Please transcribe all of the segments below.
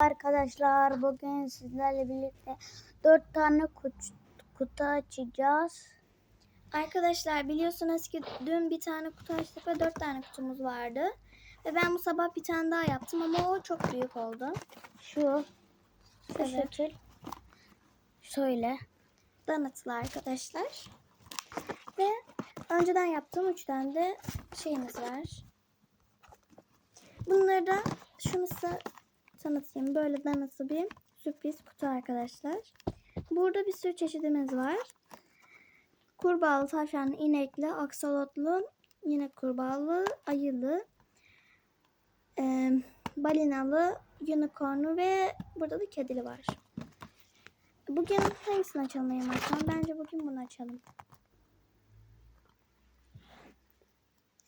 Arkadaşlar bugün sizlerle birlikte 4 tane kutu, kutu açacağız. Arkadaşlar biliyorsunuz ki dün bir tane kutu açtık ve dört tane kutumuz vardı. Ve ben bu sabah bir tane daha yaptım ama o çok büyük oldu. Şu, Evet. şekil. Şöyle. Donut'lı arkadaşlar. Ve önceden yaptığım üç tane de şeyimiz var. Bunları da şunu size tanıtayım. Böyle donut'lı bir sürpriz kutu arkadaşlar. Burada bir sürü çeşidimiz var. Kurbağalı, tavşanlı, inekli, aksolotlu, yine kurbağalı, ayılı, e, balinalı, unicornlu ve burada da kedili var. Bugün hangisini açalım Eymen Hakan? Bence bugün bunu açalım.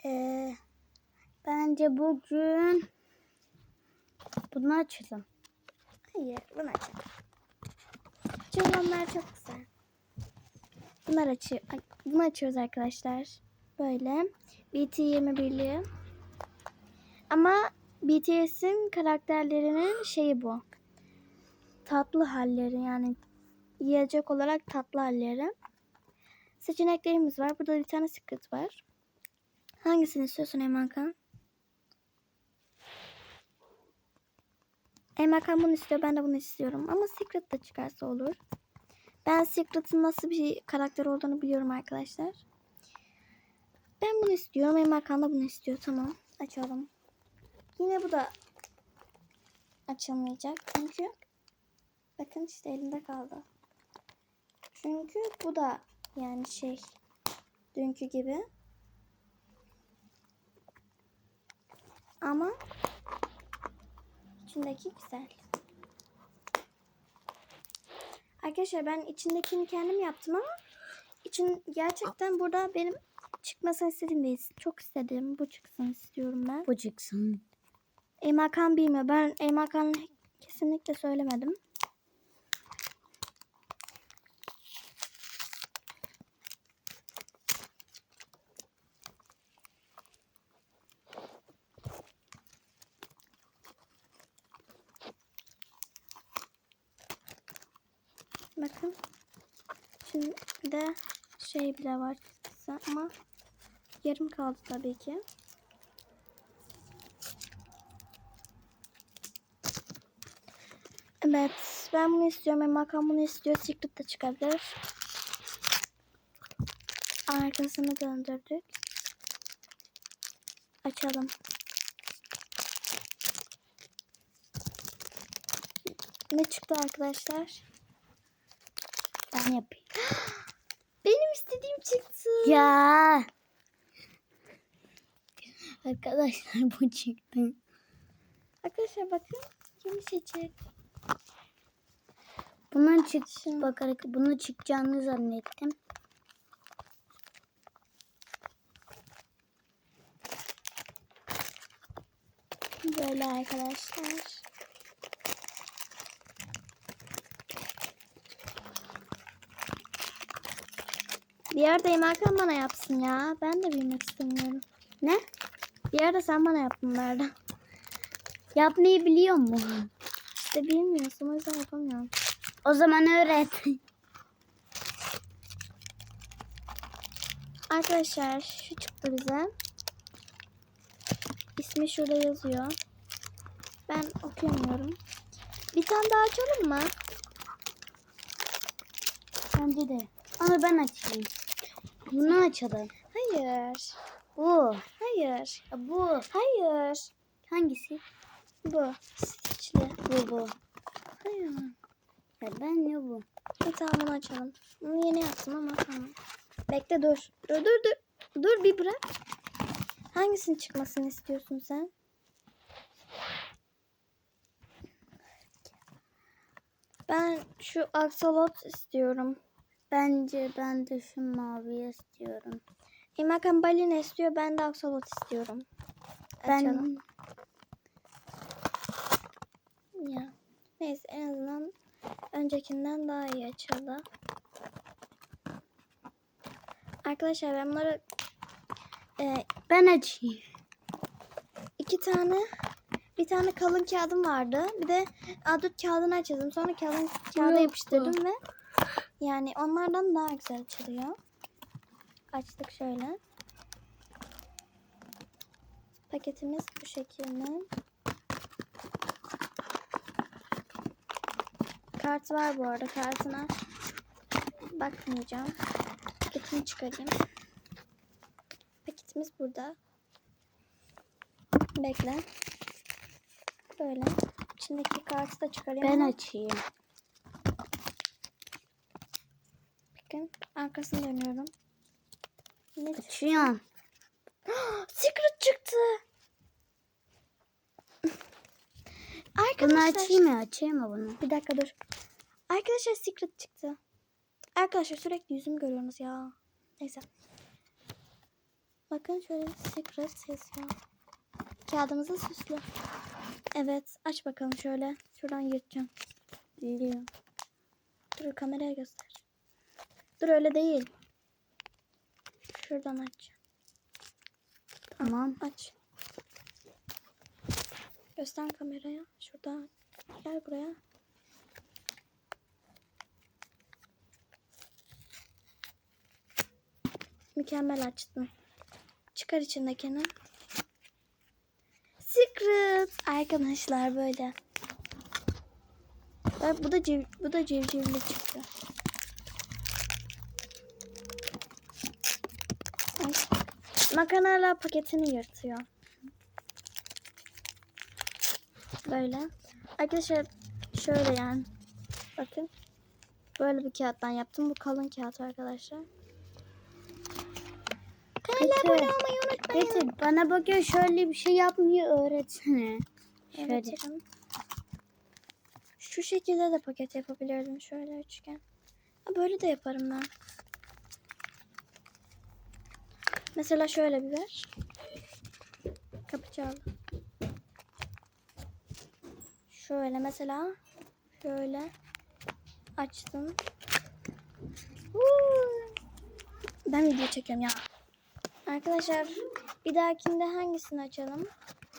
Ee, bence bugün bunu açalım. Hayır, bunu açalım. Çünkü onlar çok güzel. Bunlar açıyor. Bunu açıyoruz arkadaşlar. Böyle. BT21'li. Ama BTS'in karakterlerinin şeyi bu. Tatlı halleri yani yiyecek olarak tatlı halleri. Seçeneklerimiz var. Burada bir tane secret var. Hangisini istiyorsun Eymen Kan? Eymen Kan bunu istiyor. Ben de bunu istiyorum. Ama secret de çıkarsa olur. Ben Secret'ın nasıl bir karakter olduğunu biliyorum arkadaşlar. Ben bunu istiyorum. Eymen Kan da bunu istiyor. Tamam. Açalım. Yine bu da açılmayacak. Çünkü bakın işte elimde kaldı. Çünkü bu da yani şey dünkü gibi. Ama içindeki güzel. Arkadaşlar ben içindekini kendim yaptım ama için gerçekten burada benim çıkmasını istediğim değil. Çok istedim. Bu çıksın istiyorum ben. Bu çıksın. Eymakan bilmiyor. Ben Eymakan kesinlikle söylemedim. Bakın. Şimdi de şey bile var ama yarım kaldı tabii ki. Evet. Ben bunu istiyorum. Emma Hakan bunu istiyor. Secret de çıkabilir. Arkasını döndürdük. Açalım. Ne çıktı arkadaşlar? Ben yapayım. Benim istediğim çıktı. Ya. Arkadaşlar bu çıktı. Arkadaşlar bakın. Yeni seçik. Bunun çık bakarak bunu çıkacağını zannettim. Böyle arkadaşlar. Bir yerde Emerkan bana yapsın ya. Ben de bilmek istemiyorum. Ne? Bir yerde sen bana yap bunlardan. Yapmayı biliyor mu? İşte bilmiyorsun o yüzden yapamıyorum. O zaman öğret. Arkadaşlar şu çıktı bize. İsmi şurada yazıyor. Ben okuyamıyorum. Bir tane daha açalım mı? Bence de. Ama ben açayım. Bunu açalım. Hayır. Bu. Hayır. Bu. Hayır. Hangisi? Bu. Stitch'li. Bu bu. Hayır. Ya ben ne bu? Bir tamam bunu açalım. Bunu yeni yaptım ama tamam. Bekle dur. Dur dur dur. Dur bir bırak. Hangisini çıkmasını istiyorsun sen? Ben şu aksolot istiyorum. Bence ben de şu mavi istiyorum. İmakan balina istiyor. Ben de aksolot istiyorum. Açalım. Ben Ya. Neyse en azından öncekinden daha iyi açıldı. Arkadaşlar ben bunları e, ben açayım. iki tane bir tane kalın kağıdım vardı. Bir de A4 kağıdını açıyordum. Sonra kalın kağıda Yoktu. yapıştırdım ve yani onlardan daha güzel açılıyor. Açtık şöyle. Paketimiz bu şekilde. Kart var bu arada. Kartına bakmayacağım. Paketini çıkarayım. Paketimiz burada. Bekle. Böyle. İçindeki kartı da çıkarayım. Ben açayım. Bakın arkasını dönüyorum. Ne? Açıyorum. Secret çıktı. Bunu Arkadaşlar. açayım mı? Açayım mı bunu? Bir dakika dur. Arkadaşlar secret çıktı. Arkadaşlar sürekli yüzümü görüyorsunuz ya. Neyse. Bakın şöyle secret yazıyor. Kağıdımızı süslü. Evet aç bakalım şöyle. Şuradan yırtacağım. Biliyorum. Dur kameraya göster. Dur öyle değil. Şuradan aç. Tamam. Aç. Göster kameraya. Şurada. Gel buraya. Mükemmel açtın. Çıkar içindekini. Secret. Arkadaşlar böyle. Bak bu da civ, bu da civcivli çıktı. Makarnalar paketini yırtıyor. Böyle. Arkadaşlar şöyle yani. Bakın. Böyle bir kağıttan yaptım. Bu kalın kağıt arkadaşlar. Kanala abone olmayı unutmayın. Getir bana bakıyor şöyle bir şey yapmayı öğretsene. Şöyle. Öğretirim. Şu şekilde de paket yapabilirdim. Şöyle üçgen. Ha, böyle de yaparım ben. Mesela şöyle bir ver. Kapı çaldı. Şöyle mesela. Şöyle. Açtım. Ben video çekiyorum ya. Arkadaşlar bir dahakinde hangisini açalım?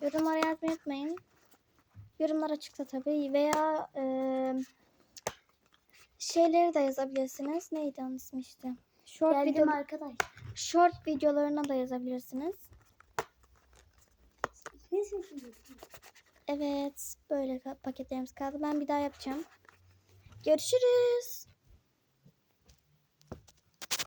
Yorumlara yazmayı unutmayın. Yorumlar açıkta tabii veya e, şeyleri de yazabilirsiniz. Neydi onun ismi işte? Short, Geldim video, arkadaş. Short videolarına da yazabilirsiniz. Evet böyle paketlerimiz kaldı. Ben bir daha yapacağım. Görüşürüz.